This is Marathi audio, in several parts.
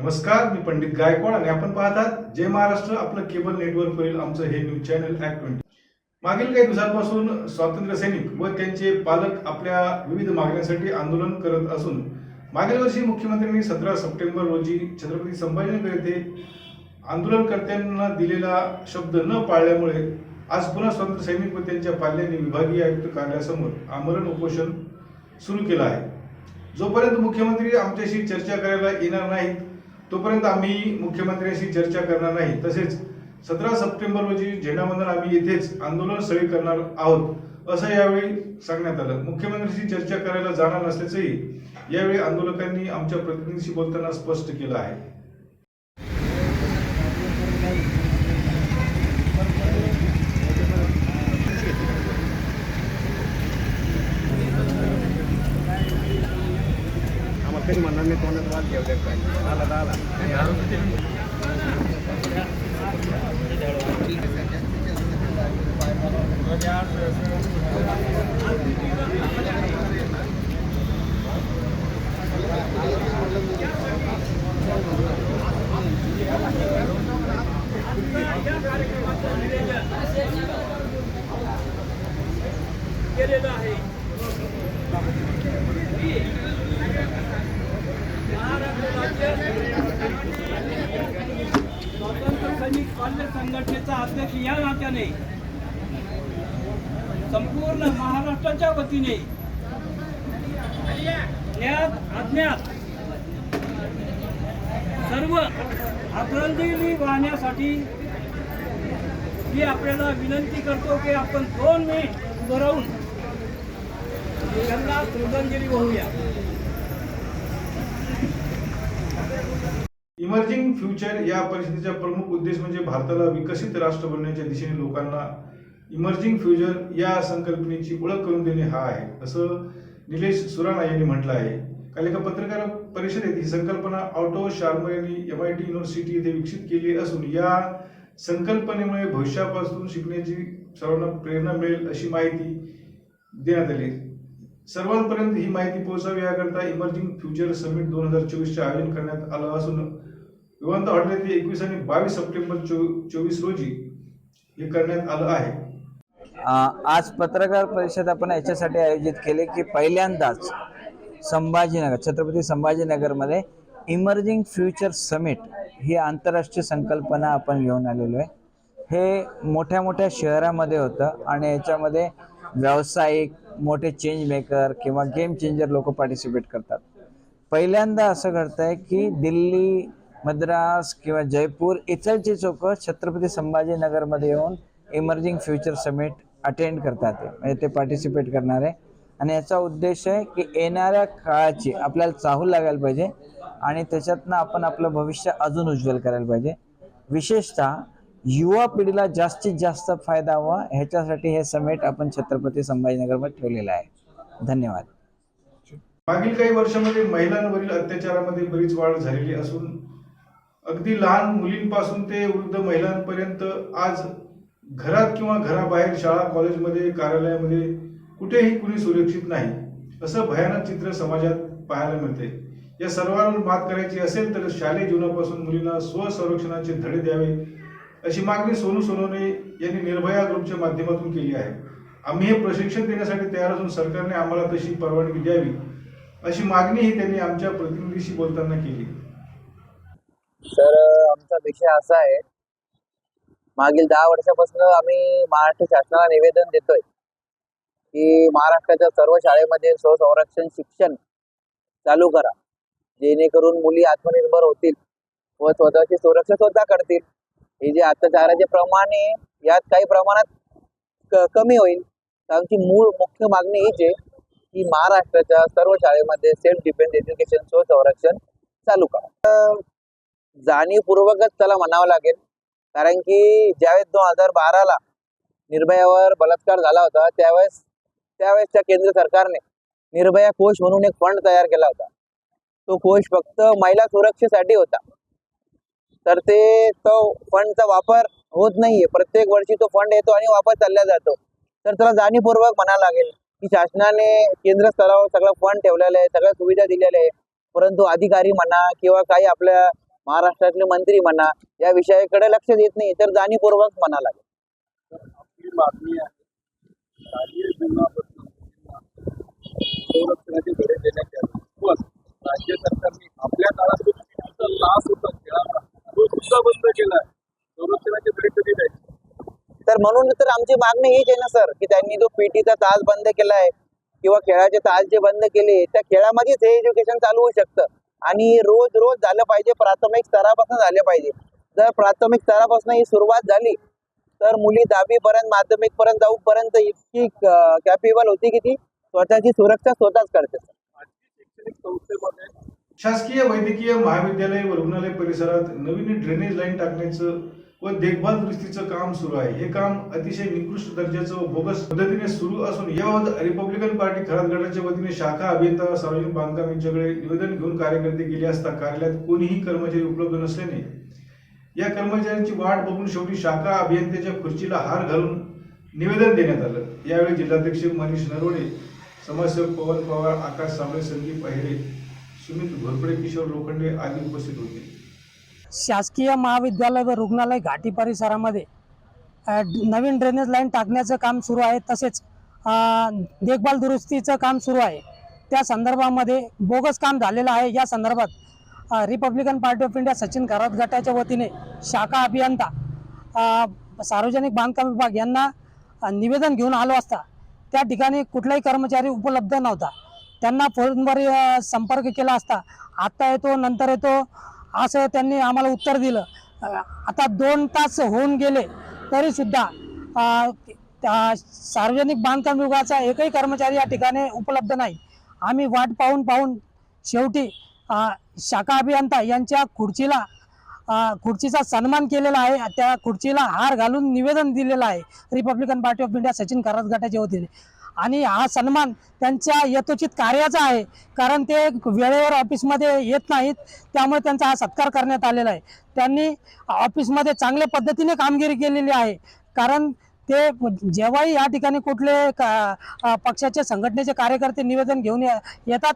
नमस्कार मी पंडित गायकवाड आणि आपण पाहतात जय महाराष्ट्र आपलं केबल नेटवर्कवरील आमचं हे न्यूज चॅनल ऍक्ट ट्वेंटी मागील काही दिवसांपासून स्वातंत्र्य सैनिक व त्यांचे पालक आपल्या विविध मागण्यांसाठी आंदोलन करत असून मागील वर्षी मुख्यमंत्र्यांनी सतरा सप्टेंबर रोजी छत्रपती संभाजीनगर येथे आंदोलनकर्त्यांना दिलेला शब्द न पाळल्यामुळे आज पुन्हा स्वातंत्र्य सैनिक व त्यांच्या पाल्यांनी विभागीय आयुक्त कार्यालयासमोर आमरण उपोषण सुरू केलं आहे. जोपर्यंत मुख्यमंत्री आमच्याशी चर्चा करायला येणार नाहीत तोपर्यंत आम्ही मुख्यमंत्र्यांशी चर्चा करणार नाही. तसेच सतरा सप्टेंबर रोजी झेंडावंदन आम्ही येथेच आंदोलन स्थळी करणार आहोत असं यावेळी सांगण्यात आलं. मुख्यमंत्र्यांशी चर्चा करायला जाणार नसल्याचंही यावेळी आंदोलकांनी आमच्या प्रतिनिधीशी बोलताना स्पष्ट केलं आहे. आम्हाला कधी म्हणणार नाही तोंडात वाद घेऊ द्या आला आला. केलेलं आहे महाराष्ट्र राज्य स्वातंत्र्य सैनिक बाल्य संघटनेचा अध्यक्ष या संपूर्ण महाराष्ट्राच्या वतीने ज्ञात अज्ञात सर्व आदरांजली वाहण्यासाठी मी आपल्याला विनंती करतो की आपण दोन मिनिट उभं राहून त्यांना श्रद्धांजली वाहूया. इमर्जिंग फ्युचर या परिषदेचा प्रमुख उद्देश म्हणजे भारताला विकसित राष्ट्र बनण्याच्या दिशेने लोकांना इमर्जिंग फ्युचर या संकल्पनेची ओळख करून देणे हा आहे असं निलेश सुराणा यांनी म्हटलं आहे. काल एका पत्रकार परिषदेत ही संकल्पना ऑटो शार्मर यांनी एम आय टी युनिव्हर्सिटी येथे विकसित केली असून या संकल्पनेमुळे भविष्यापासून शिकण्याची सर्वांना प्रेरणा मिळेल अशी माहिती देण्यात आली. सर्वांपर्यंत ही माहिती पोहोचावी याकरता इमर्जिंग फ्युचर समिट दोन हजार चोवीसचे आयोजन करण्यात आलं असून विमानतळ हॉटेल येथे एकवीस आणि बावीस सप्टेंबर चोवीस रोजी हे करण्यात आलं आहे. आज पत्रकार परिषद आपण याच्यासाठी आयोजित केले की पहिल्यांदाच संभाजीनगर छत्रपती संभाजीनगरमध्ये इमर्जिंग फ्युचर समिट ही आंतरराष्ट्रीय संकल्पना आपण घेऊन आलेलो आहे. हे मोठ्या मोठ्या शहरामध्ये होतं आणि याच्यामध्ये व्यावसायिक मोठे चेंज मेकर किंवा गेम चेंजर लोक पार्टिसिपेट करतात. पहिल्यांदा असं घडतंय की दिल्ली मद्रास किंवा जयपूर इथलचे लोक छत्रपती संभाजीनगरमध्ये येऊन इमर्जिंग फ्युचर समिट अटेंड करतात. म्हणजे ते पार्टिसिपेट करणार. आहे आणि याचा उद्देश आहे की येणाऱ्या काळाची आपल्याला चाहूल लागायला पाहिजे आणि त्याच्यातनं आपण आपलं भविष्य अजून उज्ज्वल करायला पाहिजे. विशेषतः युवा पिढीला जास्तीत जास्त फायदा हवा ह्याच्यासाठी हे समिट आपण छत्रपती संभाजीनगरमध्ये ठेवलेलं आहे. धन्यवाद. मागील काही वर्षामध्ये महिलांवरील अत्याचारामध्ये बरीच वाढ झालेली असून अगदी लहान मुलींपासून ते वृद्ध महिलांपर्यंत आज घरात किंवा घराबाहेर शाळा कॉलेजमध्ये कार्यालयामध्ये कुठेही कुणी सुरक्षित नाही असं भयानक चित्र समाजात पाहायला मिळते या सर्वांवर मात करायची असेल तर शालेय जीवनापासून मुलींना स्वसंरक्षणाचे धडे द्यावे अशी मागणी सोनू सोनवणे यांनी निर्भया ग्रुपच्या माध्यमातून केली आहे. आम्ही हे प्रशिक्षण देण्यासाठी तयार असून सरकारने आम्हाला तशी परवानगी द्यावी अशी मागणीही त्यांनी आमच्या प्रतिनिधीशी बोलताना केली. तर आमचा विषय असा आहे. मागील दहा वर्षापासून आम्ही महाराष्ट्र शासनाला निवेदन देतोय की महाराष्ट्राच्या सर्व शाळेमध्ये स्वसंरक्षण शिक्षण चालू करा. जेणेकरून मुली आत्मनिर्भर होतील व स्वतःची सुरक्षा स्वतः करतील. हे जे अत्याचाराचे प्रमाण आहे यात काही प्रमाणात क- कमी होईल. कारण की मूळ मुख्य मागणी हीच आहे की महाराष्ट्राच्या सर्व शाळेमध्ये सेल्फ डिफेन्स एज्युकेशन स्वसंरक्षण चालू करा. जाणीवपूर्वकच त्याला म्हणावं लागेल. कारण की ज्यावेळेस दोन हजार बाराला निर्भयावर बलात्कार झाला होता त्यावेळेस त्यावेळेसच्या केंद्र सरकारने निर्भया कोष म्हणून एक फंड तयार केला होता. तो कोष फक्त महिला सुरक्षेसाठी होता. तर ते तो फंडचा वापर होत नाहीये. प्रत्येक वर्षी तो फंड येतो आणि वापर चालला जातो. तर त्याला जाणीवपूर्वक म्हणावं लागेल की शासनाने केंद्र स्तरावर सगळं फंड ठेवलेलं आहे सगळ्या सुविधा दिलेल्या आहे परंतु अधिकारी म्हणा किंवा काही आपल्या महाराष्ट्रातले मंत्री म्हणा या विषयाकडे लक्ष देत नाही तर जाणीवपूर्वक म्हणा लागेल. राज्य सरकारने आपल्या काळात लास होता खेळाचा. तो सुद्धा बंद केलाय संरक्षणाचे धडे कधी द्यायचे? तर म्हणून तर आमची मागणी हीच आहे ना सर की त्यांनी जो पीटीचा तास बंद केलाय किंवा खेळाचे तास जे बंद केले त्या खेळामध्येच हे एज्युकेशन चालू होऊ शकतं. आणि रोज रोज झालं पाहिजे प्राथमिक स्तरापासून झालं पाहिजे. जर प्राथमिक स्तरापासून ही सुरुवात झाली तर मुली दहावी पर्यंत माध्यमिक पर्यंत जाऊपर्यंत इतकी कॅपेबल होती की ती स्वतःची सुरक्षा स्वतःच करते. शासकीय वैद्यकीय महाविद्यालय व रुग्णालय परिसरात नवीन ड्रेनेज लाईन टाकण्याचं व देखभाल दुरुस्तीचं काम सुरू आहे. हे काम अतिशय निकृष्ट दर्जाचं व बोगस पद्धतीने सुरू असून याबाबत रिपब्लिकन पार्टी खरात गटाच्या वतीने शाखा अभियंता सार्वजनिक बांधकाम यांच्याकडे निवेदन घेऊन कार्यकर्ते गेले असता कार्यालयात कोणीही कर्मचारी उपलब्ध नसल्याने या कर्मचाऱ्यांची वाट बघून शेवटी शाखा अभियंत्याच्या खुर्चीला हार घालून निवेदन देण्यात आलं. यावेळी जिल्हाध्यक्ष मनीष नरवडे समाजसेवक पवन पवार आकाश साबळे संदीप अहिरे सुमित घोरपडे किशोर लोखंडे आदी उपस्थित होते. शासकीय महाविद्यालय व रुग्णालय घाटी परिसरामध्ये ड- नवीन ड्रेनेज लाईन टाकण्याचं काम सुरू आहे. तसेच देखभाल दुरुस्तीचं काम सुरू आहे. त्या संदर्भामध्ये बोगस काम झालेलं आहे. या संदर्भात Republican party of India Sachin Kharat गटाच्या वतीने शाखा अभियंता सार्वजनिक बांधकाम विभाग यांना निवेदन घेऊन आलो असता. त्या ठिकाणी कुठलाही कर्मचारी उपलब्ध नव्हता. त्यांना फोनवर संपर्क केला असता. आत्ता येतो नंतर येतो. असं त्यांनी आम्हाला उत्तर दिलं. आता दोन तास होऊन गेले तरीसुद्धा सार्वजनिक बांधकाम विभागाचा एकही कर्मचारी या ठिकाणी उपलब्ध नाही. आम्ही वाट पाहून पाहून शेवटी शाखा अभियंता यांच्या खुर्चीला खुर्चीचा सन्मान केलेला आहे. त्या खुर्चीला हार घालून निवेदन दिलेलं आहे. Republican party of India Sachin Kharat गटाचे होते आणि हा सन्मान त्यांच्या यथोचित कार्याचा आहे. कारण ते वेळेवर ऑफिसमध्ये येत नाहीत. त्यामुळे त्यांचा हा सत्कार करण्यात आलेला आहे. त्यांनी ऑफिसमध्ये चांगल्या पद्धतीने कामगिरी केलेली आहे. कारण ते जेव्हाही या ठिकाणी कुठले पक्षाचे संघटनेचे कार्यकर्ते निवेदन घेऊन ये- येतात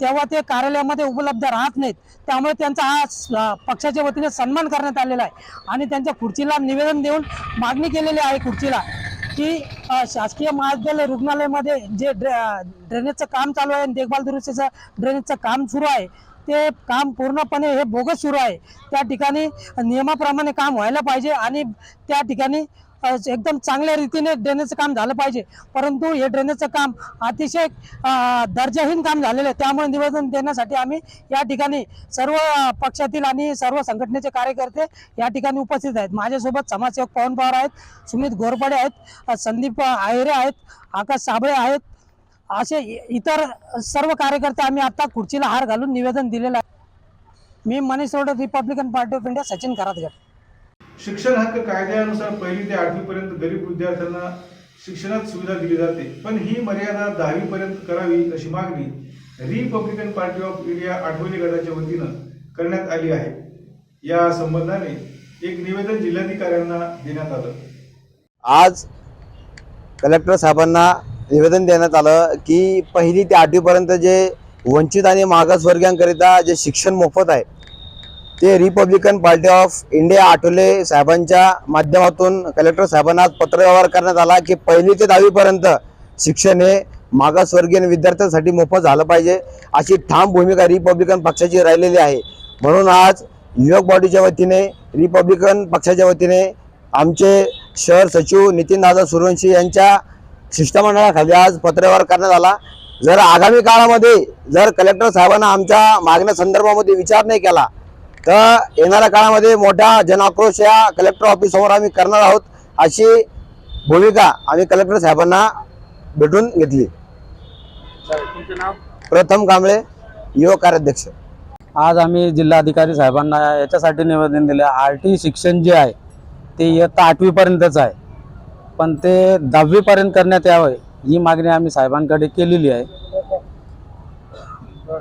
तेव्हा ते कार्यालयामध्ये उपलब्ध राहत नाहीत. त्यामुळे त्यांचा हा स- पक्षाच्या वतीने सन्मान करण्यात आलेला आहे. आणि त्यांच्या खुर्चीला निवेदन देऊन मागणी केलेली आहे खुर्चीला. की शासकीय महाविद्यालय रुग्णालयामध्ये जे ड्रे ड्रेनेजचं काम चालू आहे आणि देखभाल दुरुस्तीचं ड्रेनेजचं काम सुरू आहे ते काम पूर्णपणे हे बोगस सुरू आहे. त्या ठिकाणी नियमाप्रमाणे काम व्हायला पाहिजे आणि त्या ठिकाणी एकदम चांगल्या रीतीने ड्रेनेजचं काम झालं पाहिजे. परंतु हे ड्रेनेजचं काम अतिशय दर्जाहीन काम झालेलं आहे. त्यामुळे निवेदन देण्यासाठी आम्ही या ठिकाणी सर्व पक्षातील आणि सर्व संघटनेचे कार्यकर्ते या ठिकाणी उपस्थित आहेत. माझ्यासोबत समाजसेवक पवन पवार आहेत सुमित घोरपडे आहेत संदीप आयरे आहेत आकाश साबळे आहेत असे इतर सर्व कार्यकर्ते आम्ही आता खुर्चीला हार घालून निवेदन दिलेलं आहे. मी Manish Rode Republican party of India Sachin करातगड शिक्षण हक्क कायद्यानुसार पहिली ते आठवी पर्यंत गरीब विद्यार्थ्यांना शिक्षणात सुविधा दिली जाते. पण ही मर्यादा दहावी पर्यंत करावी अशी मागणी रिपब्लिकन पार्टी ऑफ इंडिया आठवणी गटाच्या वतीनं करण्यात आली आहे. या संबंधाने एक निवेदन जिल्हाधिकाऱ्यांना देण्यात आलं. आज कलेक्टर साहेबांना निवेदन देण्यात आलं की पहिली ते आठवीपर्यंत जे वंचित आणि मागासवर्गीयांकरिता जे शिक्षण मोफत आहे ते Republican party of India Athawale साहेबांच्या माध्यमातून. कलेक्टर साहेबांना आज पत्रव्यवहार करण्यात आला की पहिली ते दहावीपर्यंत शिक्षण हे मागासवर्गीय विद्यार्थ्यांसाठी मोफत झालं पाहिजे. अशी ठाम भूमिका रिपब्लिकन पक्षाची राहिलेली आहे. म्हणून आज युवक बॉडीच्या वतीने रिपब्लिकन पक्षाच्या वतीने आमचे शहर सचिव नितीन दादा सूर्यवंशी यांच्या शिष्टमंडळाखाली आज पत्रव्यवहार करण्यात आला. जर आगामी काळामध्ये जर कलेक्टर साहेबांना आमच्या मागण्या संदर्भामध्ये विचार नाही केला तर येणाऱ्या काळामध्ये मोठा जनाक्रोश या कलेक्टर ऑफिस समोर आम्ही करणार आहोत अशी भूमिका आम्ही कलेक्टर साहेबांना भेटून घेतली. तुमचं नाव प्रथम कांबळे युवक कार्याध्यक्ष. आज आम्ही जिल्हाधिकारी साहेबांना याच्यासाठी निवेदन दिले. आर टी शिक्षण जे आहे ते इयत्ता आठवीपर्यंतच आहे. पण ते दहावीपर्यंत करण्यात यावं ही मागणी आम्ही साहेबांकडे केलेली आहे.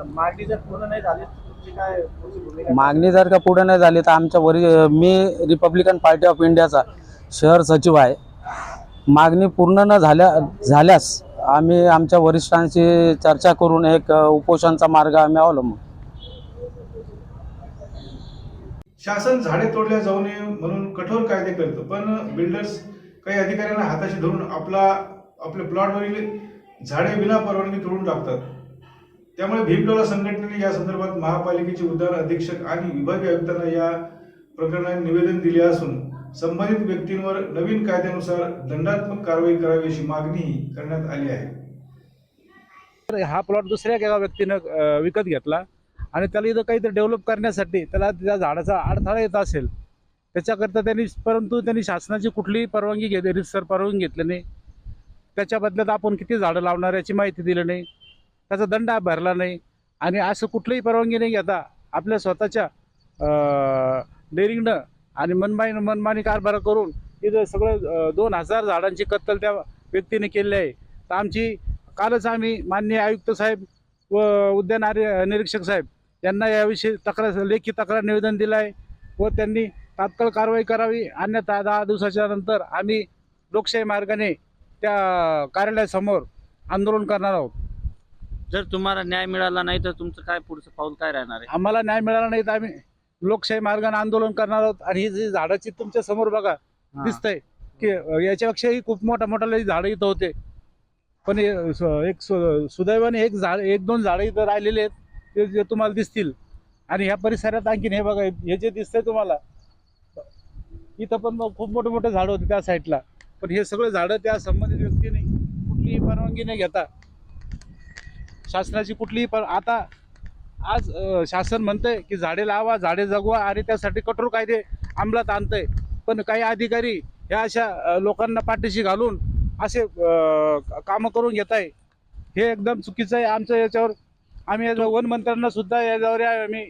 मागणी जर पूर्ण नाही झाली मागणी जर का पुढे नाही झाली तर आमच्या वरी मी रिपब्लिकन पार्टी ऑफ इंडियाचा शहर सचिव आहे. मागणी पूर्ण न झाल्या झाल्यास आम्ही आमच्या वरिष्ठांशी चर्चा करून एक उपोषणचा मार्ग आम्ही अवलंबू. शासन झाडे तोडल्या जाऊ नये म्हणून कठोर कायदे करतं पण बिल्डर्स काही अधिकाऱ्यांना हाताशी धरून आपला आपल्या प्लॉटवरील झाडे विना परवानगी तोडून टाकतात. त्यामुळे भीमटोला संघटनेने या संदर्भात महापालिकेचे उद्यान अधीक्षक आणि विभागीय आयुक्तांना या प्रकरणात निवेदन दिले असून संबंधित व्यक्तींवर नवीन कायद्यानुसार दंडात्मक कारवाई करावी अशी मागणीही करण्यात आली आहे. तर हा प्लॉट दुसऱ्या एका व्यक्तीनं विकत घेतला आणि त्याला इथं काहीतरी डेव्हलप करण्यासाठी त्याला त्या झाडाचा अडथळा येत असेल त्याच्याकरता त्यांनी परंतु त्यांनी शासनाची कुठलीही परवानगी घेतली रितसर परवानगी घेतली नाही. त्याच्या बदल्यात आपण किती झाडं लावणार याची माहिती दिली नाही. त्याचा दंड भरला नाही. आणि असं कुठलीही परवानगी नाही घेता आपल्या स्वतःच्या डेरिंगनं आणि मनमानी मनमानी कारभार करून इथं सगळं दोन हजार झाडांची कत्तल त्या व्यक्तीने केली आहे. तर आमची कालच आम्ही माननीय आयुक्त साहेब व उद्यान आर्य निरीक्षक साहेब यांना याविषयी तक्रार लेखी तक्रार निवेदन दिलं आहे व त्यांनी तात्काळ कारवाई करावी. अन्यथा दहा दिवसाच्या नंतर आम्ही लोकशाही मार्गाने त्या कार्यालयासमोर आंदोलन करणार आहोत. जर तुम्हाला न्याय मिळाला नाही तर तुमचं काय पुढचं पाऊल काय राहणार आहे? आम्हाला न्याय मिळाला नाही तर आम्ही लोकशाही मार्गाने आंदोलन करणार आहोत. आणि ही जी झाडाची तुमच्यासमोर बघा दिसतंय. की याच्यापेक्षाही खूप मोठा मोठा लई झाडं इथं होते. पण हे स- एक सु- सुदैवाने एक झाड एक दोन झाडं इथं राहिलेले आहेत ते जे तुम्हाला दिसतील. आणि ह्या परिसरात आणखीन हे बघा हे जे दिसतंय तुम्हाला इथं पण मग खूप मोठे मोठे झाडं होते त्या साईडला पण हे सगळे झाडं त्या संबंधित व्यक्तीने कुठलीही परवानगी न घेता शासनाची कुठलीही पर आता आज शासन म्हणतंय की झाडे लावा झाडे जगवा आणि त्यासाठी कठोर कायदे अंमलात आणतंय. पण काही अधिकारी ह्या अशा लोकांना पाठीशी घालून असे कामं करून घेत आहे हे एकदम चुकीचं आहे. आमचं याच्यावर आम्ही याच्या वन मंत्र्यांना सुद्धा याच्यावर आम्ही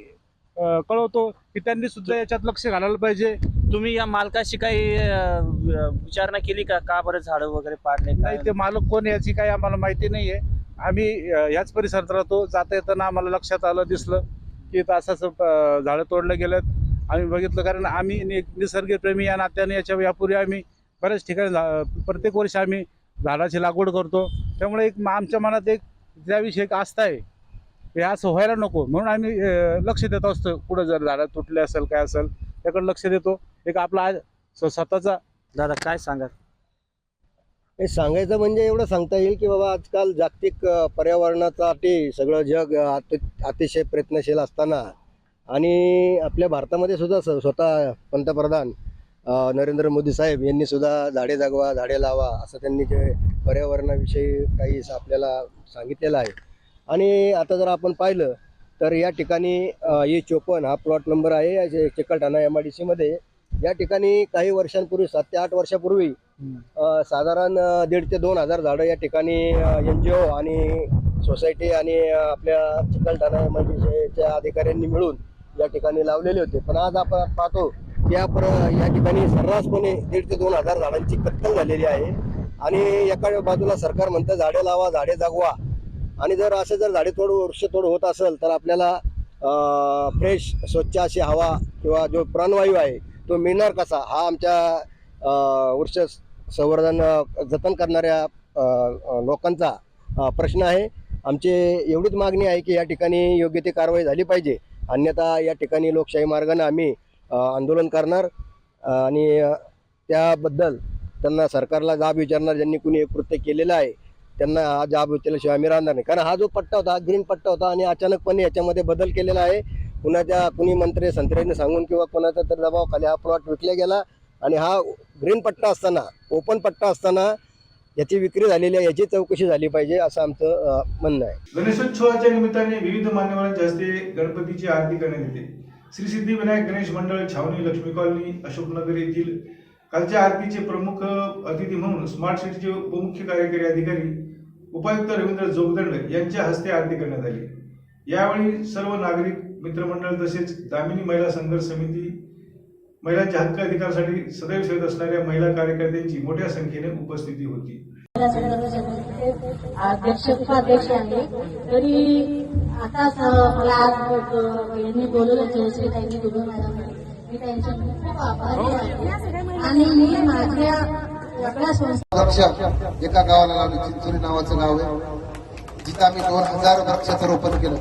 कळवतो की त्यांनी सुद्धा याच्यात लक्ष घालायला पाहिजे. तुम्ही या मालकाशी काही विचारणा केली का? का बरं झाडं वगैरे पाडले? नाही ते मालक कोण याची काही आम्हाला माहिती नाही आहे आम्ही ह्याच परिसरात राहतो जाता येताना आम्हाला लक्षात आलं दिसलं की इथं असं असं झाडं तोडलं गेलं आम्ही बघितलं कारण आम्ही नि- निसर्गप्रेमी या नात्याने याच्या यापूर्वी आम्ही बऱ्याच ठिकाणी झा- प्रत्येक वर्षी आम्ही झाडाची लागवड करतो. त्यामुळे एक आमच्या मनात एक त्याविषयी एक आस्था आहे. हे असं व्हायला नको म्हणून आम्ही लक्ष देत असतो. कुठं जर झाडं तुटले असेल काय असेल त्याकडे लक्ष देतो. एक आपला आज स्व- स्वतःचा दादा काय सांगा हे सांगायचं म्हणजे एवढं सांगता येईल की बाबा आजकाल जागतिक पर्यावरणासाठी सगळं जग अति अतिशय प्रयत्नशील असताना आणि आपल्या भारतामध्ये सुद्धा स- स्वतः पंतप्रधान नरेंद्र मोदी साहेब यांनी सुद्धा झाडे जगवा झाडे लावा असं त्यांनी जे पर्यावरणाविषयी काही आपल्याला सांगितलेलं आहे. आणि आता जर आपण पाहिलं तर या ठिकाणी ए चोपन हा प्लॉट नंबर आहे जे चिकलठाणा एम आय डी सीमध्ये या ठिकाणी काही वर्षांपूर्वी सात ते आठ वर्षापूर्वी साधारण दीड ते दोन हजार झाडं या ठिकाणी एन जी ओ आणि सोसायटी आणि आपल्या चिकलठाणा मंडळीच्या अधिकाऱ्यांनी मिळून या ठिकाणी लावलेले होते. पण आज आपण पाहतो की या पर या ठिकाणी सर्रासपणे दीड ते दोन हजार झाडांची कत्तल झालेली आहे. आणि एका बाजूला सरकार म्हणतं झाडे लावा झाडे जगवा. आणि जर असे जर झाडे तोड वृक्षतोड होत असेल तर आपल्याला फ्रेश स्वच्छ अशी हवा किंवा जो प्राणवायू आहे तो मिळणार कसा? हा आमच्या वृक्ष संवर्धन जतन करणाऱ्या लोकांचा प्रश्न आहे. आमची एवढीच मागणी आहे की या ठिकाणी योग्य ती कारवाई झाली पाहिजे. अन्यथा या ठिकाणी लोकशाही मार्गाने आम्ही आंदोलन करणार. आणि त्याबद्दल त्यांना सरकारला जाब विचारणार ज्यांनी कुणी एक कृत्य केलेलं आहे त्यांना हा जाब विचारल्याशिवाय आम्ही राहणार नाही. कारण हा जो पट्टा होता हा ग्रीन पट्टा होता आणि अचानकपणे याच्यामध्ये बदल केलेला आहे. कुणाच्या कुणी मंत्री संत्र्याने सांगून किंवा कुणाचा तर दबावाखाली हा प्लॉट विकला गेला. आणि हा ग्रीन पट्टा असताना ओपन पट्टा असताना याची विक्री झालेली आहे याची चौकशी झाली पाहिजे असं आमचं म्हणणं आहे. गणेशोत्सवाच्या निमित्ताने विविध मान्यवरांच्या हस्ते गणपतीची आरती करण्यात येते. श्री सिद्धिविनायक गणेश मंडळ छावणी लक्ष्मी कॉलनी अशोकनगर येथील कालच्या आरतीचे प्रमुख अतिथी म्हणून स्मार्ट सिटीचे उपमुख्य कार्यकारी अधिकारी उपायुक्त रवींद्र जोगदंड यांच्या हस्ते आरती करण्यात आली. यावेळी सर्व नागरिक मित्रमंडळ तसेच दामिनी महिला संघर्ष समिती महिलांच्या हक्क अधिकारासाठी सदैव सेवत असणाऱ्या महिला कार्यकर्त्यांची मोठ्या संख्येने उपस्थिती होती. अध्यक्ष उपाध्यक्ष आहे तरी आताच मला आज यांनी बोलवलं जयश्री ताईंनी बोलवलं मॅडम मी त्यांच्या खूप आभारी आहे. आणि मी माझ्या वृक्ष एका गावाला लावले चिंचोली नावाचं गाव आहे. जिथं आम्ही दोन हजार वृक्षाचं रोपण केलं.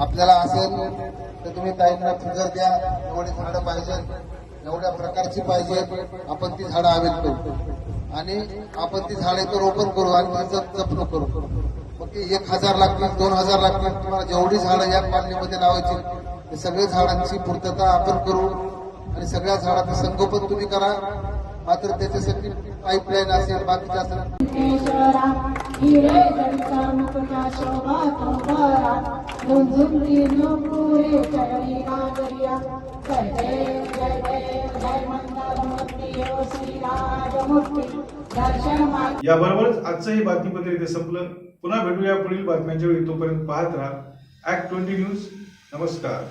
आपल्याला असेल तर तुम्ही ताईंना फिगर द्या एवढी झाडं पाहिजे एवढ्या प्रकारची पाहिजे आपण ती झाडं हवेत करू आणि आपण ती झाडे तर रोपण करू आणि त्याचं जपणूक करू. मग ती एक हजार लागतील दोन हजार लागतील तुम्हाला जेवढी झाडं या कॉलनीमध्ये लावायची ते सगळे झाडांची पूर्तता आपण करू. आणि सगळ्या झाडांचं संगोपन तुम्ही करा. मात्र त्याच्यासाठी पाईपलाईन असेल बाकीच्या असेल. केशरा हिरे जडचा चरणी नागरिया जय देव जय देव जय मंगलमूर्ती ओ श्रीराजमूर्ती दर्शन याबरोबरच आजचं हे बातमीपत्र इथे संपलं. पुन्हा भेटूया पुढील बातम्यांच्या वेळी. तोपर्यंत पाहत राहा. ऍक्ट ट्वेंटी न्यूज नमस्कार.